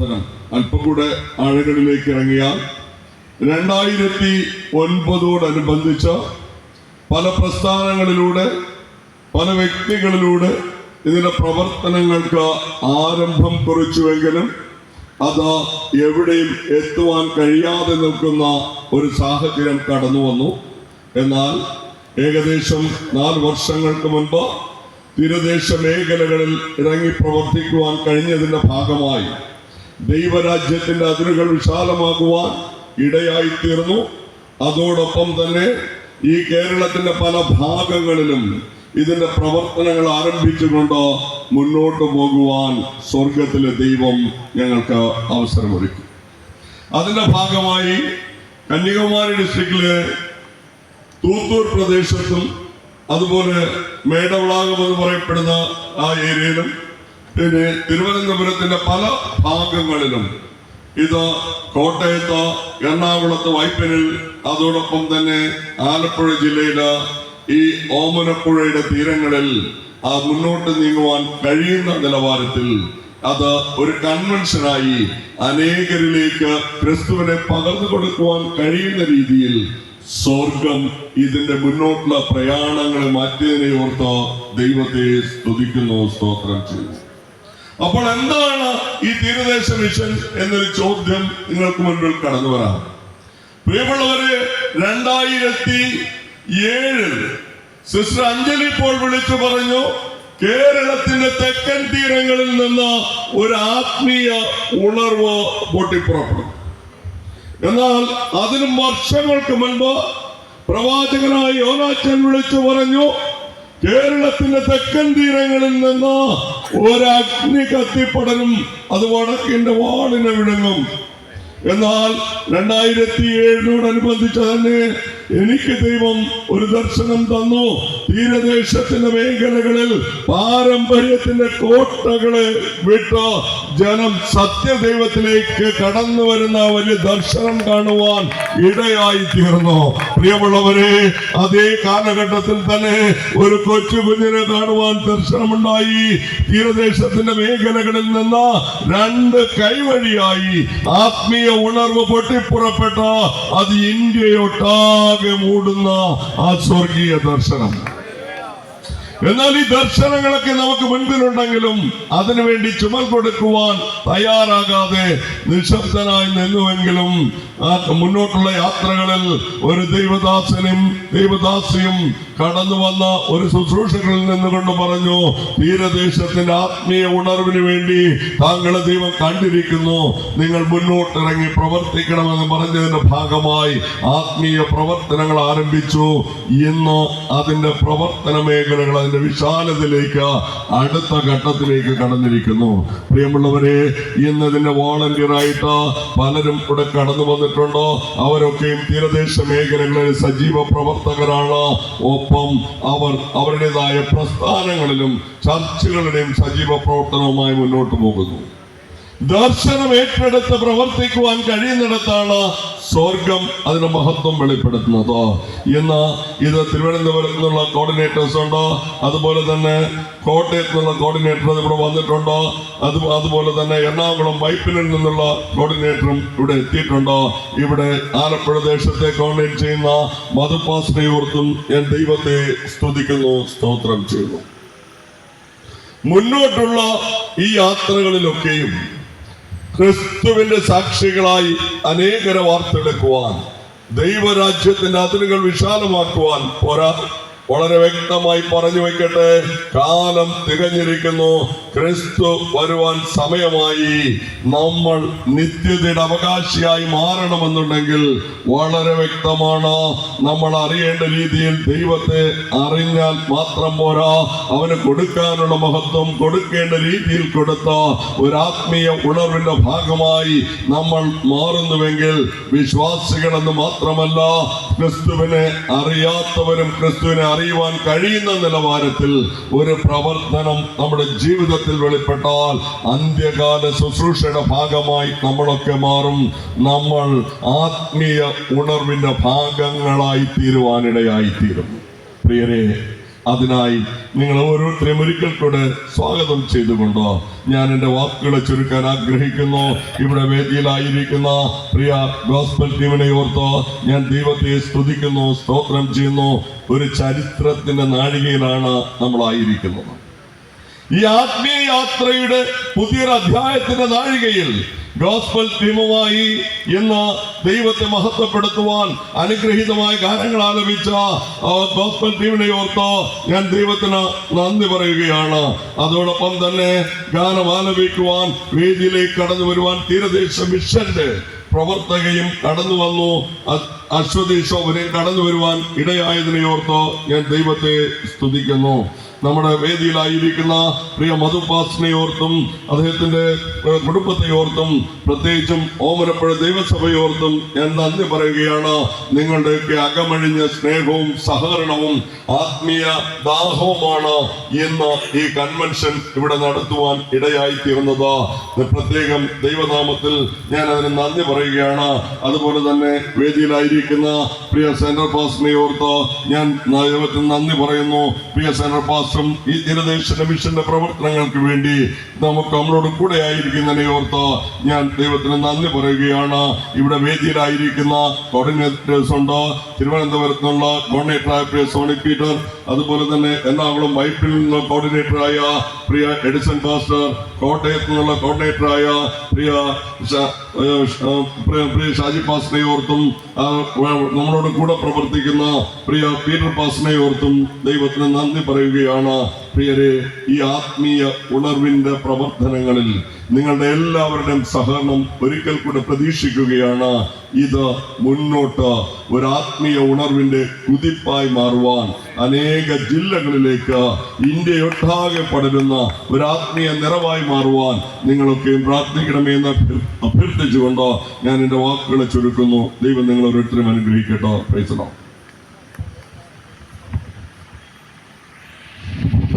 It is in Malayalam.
അല്പം കൂടെ ആഴങ്ങളിലേക്ക് ഇറങ്ങിയ രണ്ടായിരത്തി ഒൻപതോടനുബന്ധിച്ച് പല പ്രസ്ഥാനങ്ങളിലൂടെ പല വ്യക്തികളിലൂടെ ഇതിന്റെ പ്രവർത്തനങ്ങൾക്ക് ആരംഭം കുറിച്ചുവെങ്കിലും അത് എവിടെയും എത്തുവാൻ കഴിയാതെ നിൽക്കുന്ന ഒരു സാഹചര്യം കടന്നു വന്നു. എന്നാൽ ഏകദേശം നാല് വർഷങ്ങൾക്ക് മുൻപ് തീരദേശ മേഖലകളിൽ ഇറങ്ങി പ്രവർത്തിക്കുവാൻ കഴിഞ്ഞതിന്റെ ഭാഗമായി ദൈവരാജ്യത്തിന്റെ അതിരുകൾ വിശാലമാകുവാൻ ഇടയായി തീർന്നു. അതോടൊപ്പം തന്നെ ഈ കേരളത്തിന്റെ പല ഭാഗങ്ങളിലും ഇതിന്റെ പ്രവർത്തനങ്ങൾ ആരംഭിച്ചുകൊണ്ട് മുന്നോട്ട് പോകുവാൻ സ്വർഗത്തിലെ ദൈവം ഞങ്ങൾക്ക് അവസരമൊരുക്കി. അതിന്റെ ഭാഗമായി കന്യാകുമാരി ഡിസ്ട്രിക്റ്റിലെ തൂത്തൂർ പ്രദേശത്തും അതുപോലെ മേടവളാകം എന്ന് പറയപ്പെടുന്ന ആ ഏരിയയിലും പിന്നെ തിരുവനന്തപുരത്തിന്റെ പല ഭാഗങ്ങളിലും ഇത് കോട്ടയത്ത് എറണാകുളത്ത് വൈപ്പിനിൽ അതോടൊപ്പം തന്നെ ആലപ്പുഴ ജില്ലയിൽ ഈ ഓമനപ്പുഴയുടെ തീരങ്ങളിൽ ആ മുന്നോട്ട് നീങ്ങുവാൻ കഴിയുന്ന നിലവാരത്തിൽ അത് ഒരു കൺവെൻഷനായി അനേകരിലേക്ക് ക്രിസ്തുവിനെ പകർന്നു കൊടുക്കുവാൻ കഴിയുന്ന രീതിയിൽ സ്വർഗം ഇതിന്റെ മുന്നോട്ടുള്ള പ്രയാണങ്ങളെ മാറ്റിയതിനെ ഓർത്ത് ദൈവത്തെ സ്തുതിക്കുന്നു സ്തോത്രം ചെയ്യുന്നു. അപ്പോൾ എന്താണ് ഈ തീരദേശ മിഷൻ എന്നൊരു ചോദ്യം നിങ്ങൾക്ക് മുൻപിൽ കടന്നു വരാം. പ്രിയമുള്ളവരെ രണ്ടായിരത്തി ഏഴിൽ സിസ്റ്റർ അഞ്ജലി ഇപ്പോൾ വിളിച്ചു പറഞ്ഞു കേരളത്തിന്റെ തെക്കൻ തീരങ്ങളിൽ നിന്ന് ഒരു ആത്മീയ ഉണർവ് പൊട്ടിപ്പുറപ്പെടും. എന്നാൽ അതിനും വർഷങ്ങൾക്ക് മുൻപ് പ്രവാചകനായ യോനാച്ചൻ വിളിച്ചു പറഞ്ഞു കേരളത്തിന്റെ തെക്കൻ തീരങ്ങളിൽ നിന്ന് ഒരഗ്നി കത്തിപ്പടരും. അത് വടക്കിന്റെ വാളിനെ വിഴുങ്ങും എന്നാൽ രണ്ടായിരത്തി ഏഴിനോടനുബന്ധിച്ച് തന്നെ എനിക്ക് ദൈവം ഒരു ദർശനം തന്നു. തീരദേശത്തിന്റെ മേഖലകളിൽ പാരമ്പര്യത്തിന്റെ കോട്ടകളെ വിട്ട് ജനം സത്യദൈവത്തിലേക്ക് കടന്നു വരുന്ന ഒരു ദർശനം കാണുവാൻ ഇടയായി തീർന്നു. പ്രിയമുള്ളവരെ അതേ കാലഘട്ടത്തിൽ തന്നെ ഒരു കൊച്ചു കുഞ്ഞിനെ കാണുവാൻ ദർശനമുണ്ടായി. തീരദേശത്തിന്റെ മേഖലകളിൽ നിന്ന് രണ്ട് കൈവഴിയായി. ആത്മീയ ഉണർവ് പൊട്ടിപ്പുറപ്പെട്ട അത് ഇന്ത്യയൊട്ടാകെ മൂടുന്ന ആ സ്വർഗീയ ദർശനം. എന്നാൽ ഈ ദർശനങ്ങളൊക്കെ നമുക്ക് മുൻപിലുണ്ടെങ്കിലും അതിനുവേണ്ടി ചുമൽ കൊടുക്കുവാൻ തയ്യാറാകാതെ നിശബ്ദനായി നിന്നുവെങ്കിലും മുന്നോട്ടുള്ള യാത്രകളിൽ ഒരു ദൈവദാസനും ദൈവദാസിയും കടന്നു വന്ന ഒരു ശുശ്രൂഷകളിൽ നിന്നുകൊണ്ട് പറഞ്ഞു തീരദേശത്തിന്റെ ആത്മീയ ഉണർവിന് വേണ്ടി താങ്കളെ ദൈവം കണ്ടിരിക്കുന്നു. നിങ്ങൾ മുന്നോട്ടിറങ്ങി പ്രവർത്തിക്കണമെന്ന് പറഞ്ഞതിന്റെ ഭാഗമായി ആത്മീയ പ്രവർത്തനങ്ങൾ ആരംഭിച്ചു. ഇന്ന് അതിന്റെ പ്രവർത്തന മേഖലകൾ അതിന്റെ വിശാലതയിലേക്ക് അടുത്ത ഘട്ടത്തിലേക്ക് കടന്നിരിക്കുന്നു. പ്രിയമുള്ളവരെ ഇന്ന് ഇതിന്റെ വോളണ്ടിയർ ആയിട്ട് പലരും ഇവിടെ കടന്നു വന്നിട്ടുണ്ട്. അവരൊക്കെയും തീരദേശ മേഖലകളിൽ സജീവ പ്രവർത്തകരാണ്. ഒപ്പം അവർ അവരുടേതായ പ്രസ്ഥാനങ്ങളിലും ചർച്ചകളുടെയും സജീവ പ്രവർത്തനവുമായി മുന്നോട്ട് പോകുന്നു. ദർശനം ഏറ്റെടുത്ത് പ്രവർത്തിക്കുവാൻ കഴിയുന്നിടത്താണ് സ്വർഗം അതിന്റെ മഹത്വം വെളിപ്പെടുത്തുന്നത്. ഇന്ന് ഇത് തിരുവനന്തപുരത്ത് നിന്നുള്ള കോർഡിനേറ്റേഴ്സ് ഉണ്ട്. അതുപോലെ തന്നെ കോട്ടയത്ത് നിന്നുള്ള കോർഡിനേറ്റർ ഇവിടെ വന്നിട്ടുണ്ട്. അത് അതുപോലെ തന്നെ എറണാകുളം വൈപ്പിനിൽ നിന്നുള്ള കോർഡിനേറ്ററും ഇവിടെ എത്തിയിട്ടുണ്ട്. ഇവിടെ ആലപ്പുഴ ദേശത്തെ കോർഡിനേറ്റ് ചെയ്യുന്ന മധുപാസ്നയോർത്തും ഞാൻ ദൈവത്തെ സ്തുതിക്കുന്നു സ്തോത്രം ചെയ്യുന്നു. മുന്നോട്ടുള്ള ഈ യാത്രകളിലൊക്കെയും ക്രിസ്തുവിന്റെ സാക്ഷികളായി അനേകരെ വാർത്തെടുക്കുവാൻ ദൈവരാജ്യത്തിന്റെ അതിരുകൾ വിശാലമാക്കുവാൻ പോരാ. വളരെ വ്യക്തമായി പറഞ്ഞു വെക്കട്ടെ. കാലം തികഞ്ഞിരിക്കുന്നു. ക്രിസ്തു വരുവാൻ സമയമായി. നമ്മൾ നിത്യതയുടെ അവകാശിയായി മാറണമെന്നുണ്ടെങ്കിൽ വളരെ വ്യക്തമാണ്. നമ്മൾ അറിയേണ്ട രീതിയിൽ ദൈവത്തെ അറിഞ്ഞാൽ മാത്രം പോരാ. അവന് കൊടുക്കാനുള്ള മഹത്വം കൊടുക്കേണ്ട രീതിയിൽ കൊടുത്ത ഒരാത്മീയ ഉണർവിന്റെ ഭാഗമായി നമ്മൾ മാറുന്നുവെങ്കിൽ വിശ്വാസികളെന്ന് മാത്രമല്ല ക്രിസ്തുവിനെ അറിയാത്തവരും ക്രിസ്തുവിനെ അറിയുവാൻ കഴിയുന്ന നിലവാരത്തിൽ ഒരു പ്രവർത്തനം നമ്മുടെ ജീവിതത്തിൽ വെളിപ്പെട്ടാൽ അന്ത്യകാല ശുശ്രൂഷയുടെ ഭാഗമായി നമ്മളൊക്കെ മാറും. നമ്മൾ ആത്മീയ ഉണർവിന്റെ ഭാഗങ്ങളായി തീരുവാനിടയായി തീരും പ്രിയരെ അതിനായി നിങ്ങൾ ഓരോരുത്തരെയും ഒരിക്കൽ കൂടെ സ്വാഗതം ചെയ്തുകൊണ്ട് ഞാൻ എന്റെ വാക്കുകളെ ചുരുക്കാൻ ആഗ്രഹിക്കുന്നു. ഇവിടെ വേദിയിലായിരിക്കുന്ന പ്രിയ ഗോസ്ബൽ ടീമിനെ ഓർത്ത് ഞാൻ ദൈവത്തെ സ്തുതിക്കുന്നു സ്തോത്രം ചെയ്യുന്നു. ഒരു ചരിത്രത്തിന്റെ നാഴികയിലാണ് നമ്മളായിരിക്കുന്നത്. ഈ ആത്മീയ യാത്രയുടെ പുതിയൊരു അധ്യായത്തിന്റെ നാഴികയിൽ ഗോസ്ബൽ ടീമുമായി ഇന്ന് ദൈവത്തെ മഹത്വപ്പെടുത്തുവാൻ അനുഗ്രഹീതമായ ഗാനങ്ങൾ ആലപിച്ച ഗോസ്ബൽ ടീമിനെ ഓർത്ത് ഞാൻ ദൈവത്തിന് നന്ദി പറയുകയാണ്. അതോടൊപ്പം തന്നെ ഗാനം ആലപിക്കുവാൻ വേദിയിലേക്ക് കടന്നു വരുവാൻ തീരദേശ മിഷന്റെ പ്രവർത്തകയും കടന്നു വന്നു. അശ്വതി ശോഭനയിൽ കടന്നു വരുവാൻ ഇടയായതിനെ ഓർത്ത് ഞാൻ ദൈവത്തെ സ്തുതിക്കുന്നു. നമ്മുടെ വേദിയിലായിരിക്കുന്ന പ്രിയ മധുപാസിനെ ഓർത്തും അദ്ദേഹത്തിന്റെ ഏഹ്, കുടുംബത്തെ ഓർത്തും പ്രത്യേകിച്ചും ഓമനപ്പുഴ ദൈവസഭയോർത്തും ഞാൻ നന്ദി പറയുകയാണ്. നിങ്ങളുടെയൊക്കെ അകമഴിഞ്ഞ സ്നേഹവും സഹകരണവും ആത്മീയ ദാഹവുമാണ് ഇന്ന് ഈ കൺവെൻഷൻ ഇവിടെ നടത്തുവാൻ ഇടയായി തീർന്നത് പ്രത്യേകം ദൈവനാമത്തിൽ ഞാൻ അതിന് നന്ദി പറയുകയാണ്. അതുപോലെ തന്നെ വേദിയിലായിരിക്കുന്ന പ്രിയ സെൻട്രൽ പാസ്റ്ററിനെ ഓർത്ത് ഞാൻ ദൈവത്തിന് നന്ദി പറയുന്നു. പ്രിയ സെൻട്രൽ പാസ്റ്ററും ഈ ജനദേശ മിഷന്റെ പ്രവർത്തനങ്ങൾക്ക് വേണ്ടി നമുക്ക് നമ്മളോട് കൂടെ ആയിരിക്കുന്നതിനെ ഓർത്ത് ഞാൻ ദൈവത്തിന് നന്ദി പറയുകയാണ്. ഇവിടെ വേദിയിലായിരിക്കുന്ന കോർഡിനേറ്റേഴ്സ് ഉണ്ട്. തിരുവനന്തപുരത്ത് നിന്നുള്ള കോർഡിനേറ്ററായ പ്രിയ സോണി പീറ്റർ അതുപോലെ തന്നെ എറണാകുളം വൈപ്പിൽ നിന്ന് കോർഡിനേറ്ററായ പ്രിയ എഡിസൺ പാസ്റ്റർ കോട്ടയത്ത് നിന്നുള്ള കോർഡിനേറ്ററായ പ്രിയ പ്രിയ ഷാജി പാസ്റ്ററെ ഓർത്തും നമ്മളോട് കൂടെ പ്രവർത്തിക്കുന്ന പ്രിയ പീറ്റർ പാസിനെ ഓർത്തും ദൈവത്തിന് നന്ദി പറയുകയാണ്. പ്രിയരെ ഈ ആത്മീയ ഉണർവിന്റെ പ്രവർത്തനങ്ങളിൽ നിങ്ങളുടെ എല്ലാവരുടെയും സഹകരണം ഒരിക്കൽ കൂടെ പ്രതീക്ഷിക്കുകയാണ്. ഇത് മുന്നോട്ട് ഒരു ആത്മീയ ഉണർവിന്റെ കുതിപ്പായി മാറുവാൻ അനേക ജില്ലകളിലേക്ക് ഇന്ത്യയൊട്ടാകെ പടരുന്ന ഒരു ആത്മീയ നിറവായി മാറുവാൻ നിങ്ങളൊക്കെയും പ്രാർത്ഥിക്കണമെന്ന് എന്ന് അഭ്യർത്ഥിച്ചുകൊണ്ട് ഞാൻ എന്റെ വാക്കുകളെ ചുരുക്കുന്നു. ദൈവം നിങ്ങൾ ഓരോരുത്തരും അനുഗ്രഹിക്കട്ടോ പ്രൈസലോ